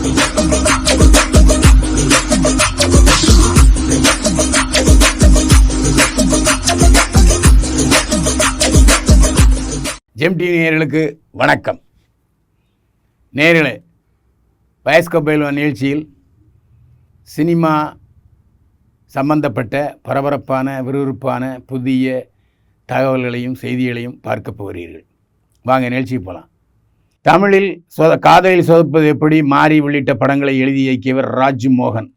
ஜெம்டி நேர்களுக்கு வணக்கம். நேயர்களே வயஸ்கோபைல் நிகழ்ச்சியில் சினிமா சம்பந்தப்பட்ட பரபரப்பான விறுவிறுப்பான புதிய தகவல்களையும் செய்திகளையும் பார்க்க போகிறீர்கள். வாங்க நிகழ்ச்சிக்கு போகலாம். தமிழில் சொத காதலில் சொதப்பது எப்படி? மாறி உள்ளிட்ட படங்களை எழுதி இயக்கியவர் ராஜ்மோகன்.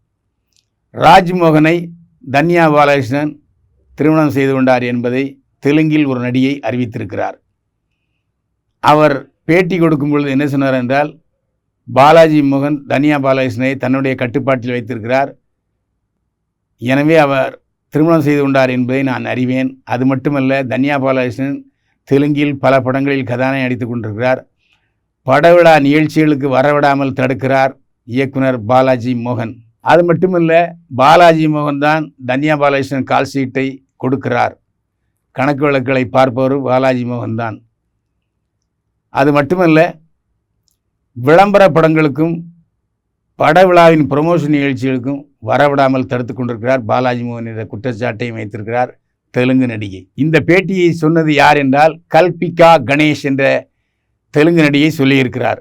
ராஜ்மோகனை தன்யா பாலகிருஷ்ணன் திருமணம் செய்து கொண்டார் என்பதை தெலுங்கில் ஒரு நடிகை அறிவித்திருக்கிறார். அவர் பேட்டி கொடுக்கும் பொழுது என்ன சொன்னார் என்றால் பாலாஜி மோகன் தனியா பாலகிருஷ்ணனை தன்னுடைய கட்டுப்பாட்டில் வைத்திருக்கிறார். எனவே அவர் திருமணம் செய்து கொண்டார் என்பதை நான் அறிவேன். அது மட்டுமல்ல தன்யா பாலகிருஷ்ணன் தெலுங்கில் பல படங்களில் கதாநாயகி நடித்துக் கொண்டிருக்கிறார். படவிழா நிகழ்ச்சிகளுக்கு வரவிடாமல் தடுக்கிறார் இயக்குனர் பாலாஜி மோகன். அது மட்டுமில்லை பாலாஜி மோகன் தான் தன்யா பாலகிருஷ்ணன் கால் சீட்டை கொடுக்கிறார். கணக்கு வழக்குகளை பார்ப்பவர் பாலாஜி மோகன் தான். அது மட்டுமல்ல விளம்பர படங்களுக்கும் பட விழாவின் ப்ரொமோஷன் நிகழ்ச்சிகளுக்கும் வரவிடாமல் தடுத்து கொண்டிருக்கிறார் பாலாஜி மோகன் என்ற குற்றச்சாட்டையும் வைத்திருக்கிறார் தெலுங்கு நடிகை. இந்த பேட்டியை சொன்னது யார் என்றால் கல்பிகா கணேஷ் என்ற தெலுங்கு நடிகை சொல்லியிருக்கிறார்.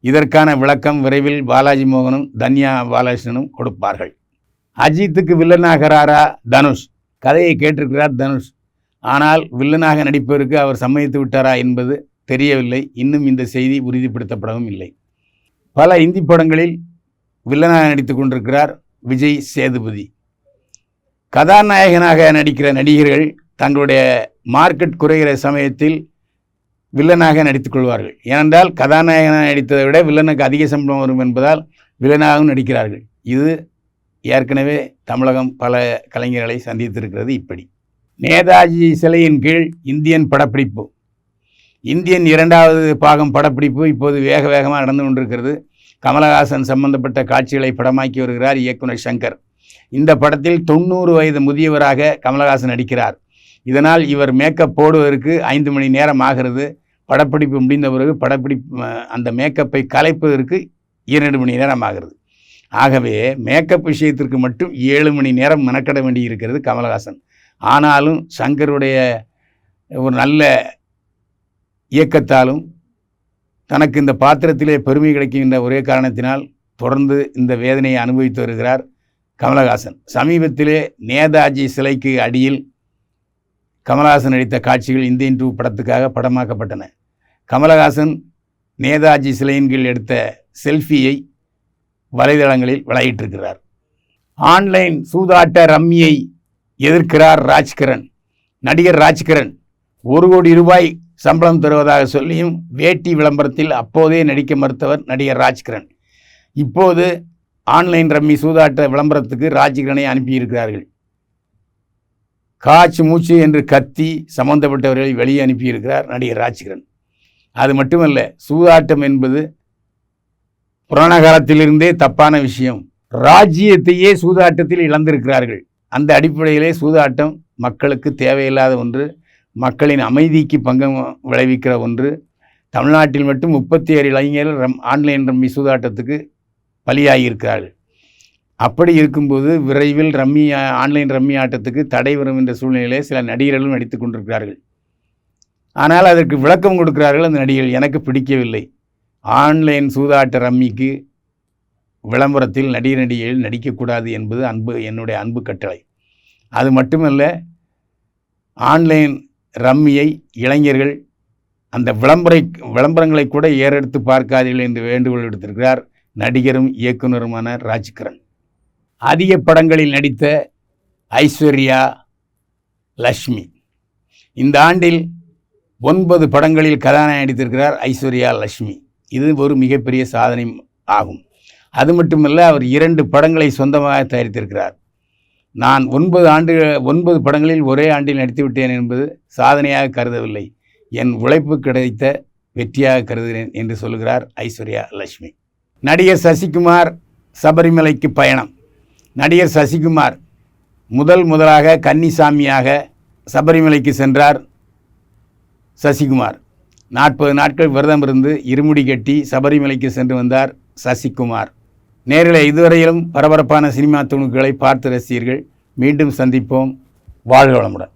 இதற்கான விளக்கம் விரைவில் பாலாஜி மோகனும் தன்யா பாலகிருஷ்ணனும் கொடுப்பார்கள். அஜித்துக்கு வில்லனாகிறாரா தனுஷ்? கதையை கேட்டிருக்கிறார் தனுஷ். ஆனால் வில்லனாக நடிப்பதற்கு அவர் சம்மதித்து விட்டாரா என்பது தெரியவில்லை. இன்னும் இந்த செய்தி உறுதிப்படுத்தப்படவும் இல்லை. பல இந்தி படங்களில் வில்லனாக நடித்து கொண்டிருக்கிறார் விஜய் சேதுபதி. கதாநாயகனாக நடிக்கிற நடிகர்கள் தங்களுடைய மார்க்கெட் குறைகிற சமயத்தில் வில்லனாக நடித்துக் கொள்வார்கள் ஏனென்றால் கதாநாயகனாக நடித்ததை விட வில்லனுக்கு அதிக சம்பளம் வரும் என்பதால் வில்லனாகவும் நடிக்கிறார்கள். இது ஏற்கனவே தமிழகம் பல கலைஞர்களை சந்தித்திருக்கிறது இப்படி. நேதாஜி சிலையின் கீழ் இந்தியன் படப்பிடிப்பு. இந்தியன் இரண்டாவது பாகம் படப்பிடிப்பு இப்போது வேக வேகமாக நடந்து கொண்டிருக்கிறது. கமலஹாசன் சம்பந்தப்பட்ட காட்சிகளை படமாக்கி வருகிறார் இயக்குனர் சங்கர். இந்த படத்தில் தொண்ணூறு வயது முதியவராக கமலஹாசன் நடிக்கிறார். இதனால் இவர் மேக்கப் போடுவதற்கு ஐந்து மணி நேரம் ஆகிறது. படப்பிடிப்பு முடிந்த பிறகு படப்பிடிப்பு அந்த மேக்கப்பை கலைப்பதற்கு இரண்டு மணி நேரம் ஆகிறது. ஆகவே மேக்கப் விஷயத்திற்கு மட்டும் ஏழு மணி நேரம் மெனக்கட வேண்டி இருக்கிறது கமலஹாசன். ஆனாலும் சங்கருடைய ஒரு நல்ல இயக்கத்தாலும் தனக்கு இந்த பாத்திரத்திலே பெருமை கிடைக்கின்ற ஒரே காரணத்தினால் தொடர்ந்து இந்த வேதனையை அனுபவித்து வருகிறார் கமலஹாசன். சமீபத்திலே நேதாஜி சிலைக்கு அடியில் கமலஹாசன் நடித்த காட்சிகள் இந்தியன் டூ படத்துக்காக படமாக்கப்பட்டன. கமலஹாசன் நேதாஜி சிலையின் கீழ் எடுத்த செல்ஃபியை வலைதளங்களில் வெளியிட்டிருக்கிறார். ஆன்லைன் சூதாட்ட ரம்மியை எதிர்க்கிறார் ராஜ்கிரண். நடிகர் ராஜ்கிரண் ஒரு கோடி ரூபாய் சம்பளம் தருவதாக சொல்லியும் வேட்டி விளம்பரத்தில் அப்போதே நடிக்க மறுத்தவர் நடிகர் ராஜ்கிரண். இப்போது ஆன்லைன் ரம்மி சூதாட்ட விளம்பரத்துக்கு ராஜ்கிரனை அனுப்பியிருக்கிறார்கள். காச்சு மூச்சு என்று கத்தி சம்பந்தப்பட்டவர்களை வெளியே அனுப்பியிருக்கிறார் நடிகர் ராஜ்கிரண். அது மட்டுமல்ல சூதாட்டம் என்பது புராண காலத்திலிருந்தே தப்பான விஷயம். ராஜ்யத்தையே சூதாட்டத்தில் இழந்திருக்கிறார்கள். அந்த அடிப்படையிலே சூதாட்டம் மக்களுக்கு தேவையில்லாத ஒன்று மக்களின் அமைதிக்கு பங்கம் விளைவிக்கிற ஒன்று. தமிழ்நாட்டில் மட்டும் முப்பத்தி ஏழு இளைஞர்கள் ரம் ஆன்லைன் ரம்மி சூதாட்டத்துக்கு பலியாகியிருக்கிறார்கள். அப்படி இருக்கும்போது விரைவில் ரம்மி ஆன்லைன் ரம்மி ஆட்டத்துக்கு தடை வரும் என்ற சூழ்நிலையிலே சில நடிகர்களும் நடித்து கொண்டிருக்கிறார்கள். ஆனால் அதற்கு விளக்கம் கொடுக்கிறார்கள் அந்த நடிகர்கள் எனக்கு பிடிக்கவில்லை. ஆன்லைன் சூதாட்ட ரம்மிக்கு விளம்பரத்தில் நடிகர் நடிகைகள் நடிக்கக்கூடாது என்பது அன்பு என்னுடைய அன்பு கட்டளை. அது மட்டுமல்ல ஆன்லைன் ரம்மியை இளைஞர்கள் அந்த விளம்பரை விளம்பரங்களை கூட ஏறெடுத்து பார்க்காதீர்கள் என்று வேண்டுகோள் எடுத்திருக்கிறார் நடிகரும் இயக்குனருமான ராஜ்கிரண். அதிக படங்களில் நடித்த ஐஸ்வர்யா லக்ஷ்மி. இந்த ஆண்டில் ஒன்பது படங்களில் கதாநாயகி நடித்திருக்கிறார் ஐஸ்வர்யா லக்ஷ்மி. இது ஒரு மிகப்பெரிய சாதனை ஆகும். அது மட்டுமல்ல அவர் இரண்டு படங்களை சொந்தமாக தயாரித்திருக்கிறார். நான் ஒன்பது ஆண்டு ஒன்பது படங்களில் ஒரே ஆண்டில் நடித்துவிட்டேன் என்பது சாதனையாக கருதவில்லை. என் உழைப்பு கிடைத்த வெற்றியாக கருதுகிறேன் என்று சொல்கிறார் ஐஸ்வர்யா லட்சுமி நடிகர் சசிகுமார் சபரிமலைக்கு பயணம். நடிகர் சசிகுமார் முதல் முதலாக கன்னிசாமியாக சபரிமலைக்கு சென்றார் சசிகுமார். நாற்பது நாட்கள் விரதம் இருந்து இருமுடி கட்டி சபரிமலைக்கு சென்று வந்தார் சசிகுமார். நேரில் இதுவரையிலும் பரபரப்பான சினிமா துணுக்குகளை பார்த்து ரசித்தீர்கள் மீண்டும் சந்திப்போம். வாழ்க வளமுடன்.